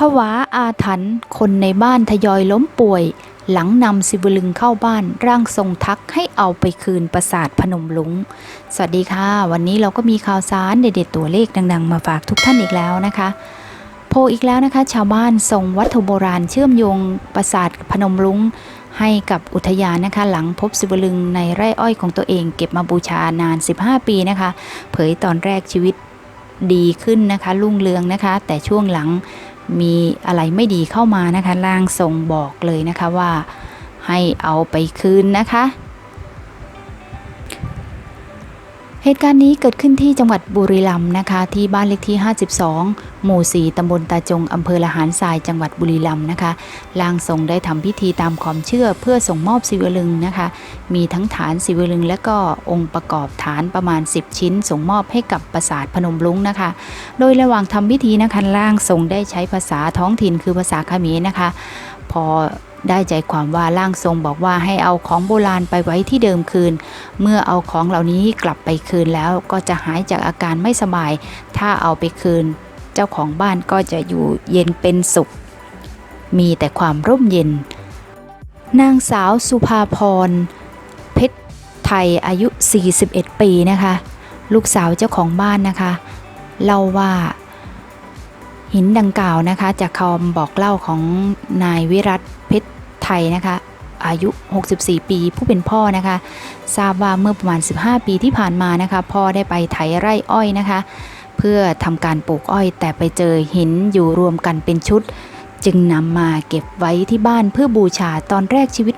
ผวาอาถรรพ์คนในบ้านทยอยล้มป่วย หลังนำสิวลึงเข้าบ้านร่างทรงทักให้เอาไปคืนปราสาทพนมลุง สวัสดีค่ะ วันนี้เราก็มีข่าวสารเด็ดๆตัวเลขดัง ๆ มาฝากทุกท่านอีกแล้วนะคะ โพลอีกแล้วนะคะ ชาวบ้านส่งวัตถุโบราณเชื่อมโยงปราสาทพนมลุงให้กับอุทยานนะคะ หลังพบสิวลึงในไร่อ้อยของตัวเอง เก็บมาบูชานาน 15 ปีนะคะ เผยตอนแรกชีวิตดีขึ้นนะคะรุ่งเรืองนะคะ แต่ช่วงหลัง มีอะไรไม่ดีเข้ามานะคะร่างทรงบอกเลยนะคะว่าให้เอาไปคืนนะคะ เหตุการณ์นี้เกิดขึ้นที่จังหวัดบุรีรัมย์นะคะ ที่บ้านเลขที่ 52 หมู่ 4 ตำบลตาจง อำเภอละหารทราย จังหวัดบุรีรัมย์นะคะร่างทรงได้ทำพิธีตามความเชื่อเพื่อส่งมอบศิวลึงนะคะ มีทั้งฐานศิวลึง และก็องค์ประกอบฐานประมาณ 10 ชิ้น ส่งมอบให้กับปราสาทพนมรุ้งนะคะ โดยระหว่างทำพิธีนะคะร่างทรงได้ใช้ภาษาท้องถิ่นคือภาษาเขมรนะคะ พอ ได้ใจความว่าร่างทรงบอกว่าให้เอาของโบราณไปไว้ที่เดิมคืน เมื่อเอาของเหล่านี้กลับไปคืนแล้วก็จะหายจากอาการไม่สบาย ถ้าเอาไปคืน เจ้าของบ้านก็จะอยู่เย็นเป็นสุข มีแต่ความร่มเย็น นางสาวสุภาพร เพชรไทยอายุ 41 ปีนะคะ ลูกสาวเจ้าของบ้านนะคะ เล่าว่า หินดังกล่าวนะคะ จากคำบอกเล่าของนายวิรัตเพชรไทยนะคะ อายุ 64 ปี ผู้เป็นพ่อนะคะ ทราบว่าเมื่อประมาณ 15 ปีที่ผ่านมานะคะ พ่อได้ไปไถไร่อ้อยนะคะ เพื่อทำการปลูกอ้อย แต่ไปเจอหินอยู่รวมกันเป็นชุด จึงนำมาเก็บไว้ที่บ้านเพื่อบูชาตอนแรกชีวิต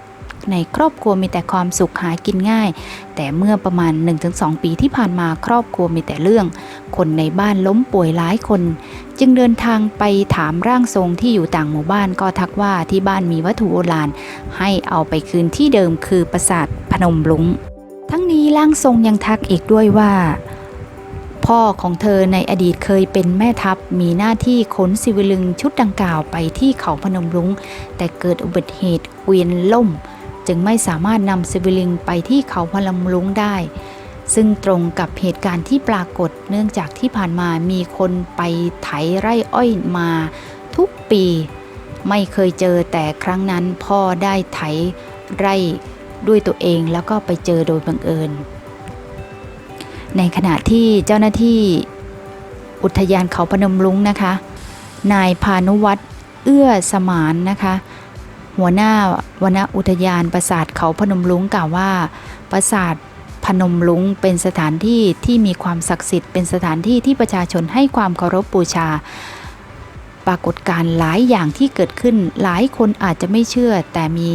ในครอบครัวมีแต่ความสุขหากินง่าย แต่เมื่อประมาณ 1-2 ปีที่ผ่านมาครอบครัวมีแต่เรื่อง คนในบ้านล้มป่วยหลายคน จึงเดินทางไปถามร่างทรงที่อยู่ต่างหมู่บ้านก็ทักว่าที่บ้านมีวัตถุโบราณ ให้เอาไปคืนที่เดิมคือปราสาทพนมรุง้งทั้งนี้ร่างทรงยังทักอีกด้วยว่าพ่อของเธอในอดีตเคยเป็นแม่ทัพมีหน้าที่ขนสิวลึงชุดดังกล่าวไปที่เขาพนมรุง้ง แต่เกิดอุบัติเหตุเกวียนล่ม จึงไม่สามารถนำสิวลึงไปที่เขาพนมรุ้งได้ ซึ่งตรงกับเหตุการณ์ที่ปรากฏเนื่องจากที่ผ่านมามีคนไปไถไร่อ้อยมาทุกปี ไม่เคยเจอแต่ครั้งนั้นพ่อได้ไถไร่ด้วยตัวเองแล้วก็ไปเจอโดยบังเอิญ ในขณะที่เจ้าหน้าที่อุทยานเขาพนมรุ้งนะคะ นายพานุวัตรเอื้อสมานนะคะ หัวหน้าวนอุทยานปราสาทเขาพนมรุ้งกล่าวว่า ปราสาทพนมรุ้งเป็นสถานที่ที่มีความศักดิ์สิทธิ์เป็นสถานที่ที่ประชาชนให้ความเคารพบูชา ปรากฏการณ์หลายอย่างที่เกิดขึ้น หลายคนอาจจะไม่เชื่อ แต่มี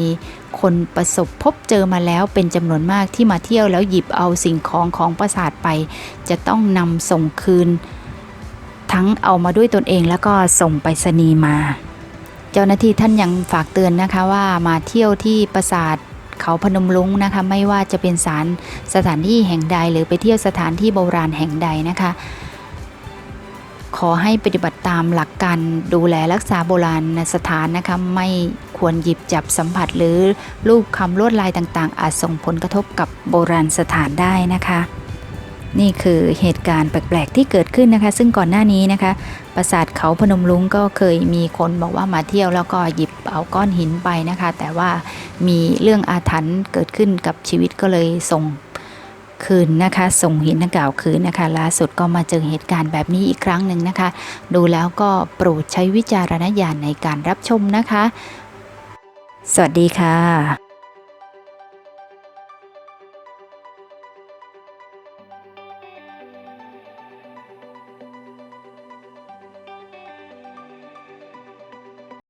คนประสบพบเจอมาแล้วเป็นจำนวนมากที่มาเที่ยวแล้วหยิบเอาสิ่งของของปราสาทไป จะต้องนำส่งคืน ทั้งเอามาด้วยตนเองแล้วก็ส่งไปรษณีย์มา เจ้าหน้าที่ท่านยังฝากเตือนนะคะว่ามาเที่ยวที่ปราสาทเขาพนมรุ้งนะคะไม่ว่าจะเป็นสารสถานที่แห่งใด หรือไปเที่ยวสถานที่โบราณแห่งใดนะคะ ขอให้ปฏิบัติตามหลักการดูแลรักษาโบราณสถานนะคะไม่ควรหยิบจับสัมผัสหรือรูปคำลวดลายต่างๆ อาจส่งผลกระทบกับโบราณสถานได้นะคะ นี่คือเหตุการณ์แปลกๆที่เกิดขึ้นนะคะ ซึ่งก่อนหน้านี้นะคะปราสาทเขาพนมรุ้งก็เคยมีคนบอกว่ามาเที่ยวแล้วก็หยิบเอาก้อนหินไปนะคะ แต่ว่ามีเรื่องอาถรรพ์เกิดขึ้นกับชีวิตก็เลยส่งคืนนะคะ ส่งหินดังกล่าวคืนนะคะล่าสุดก็มาเจอเหตุการณ์แบบนี้อีกครั้งหนึ่งนะคะ ดูแล้วก็โปรดใช้วิจารณญาณในการรับชมนะคะ สวัสดีค่ะ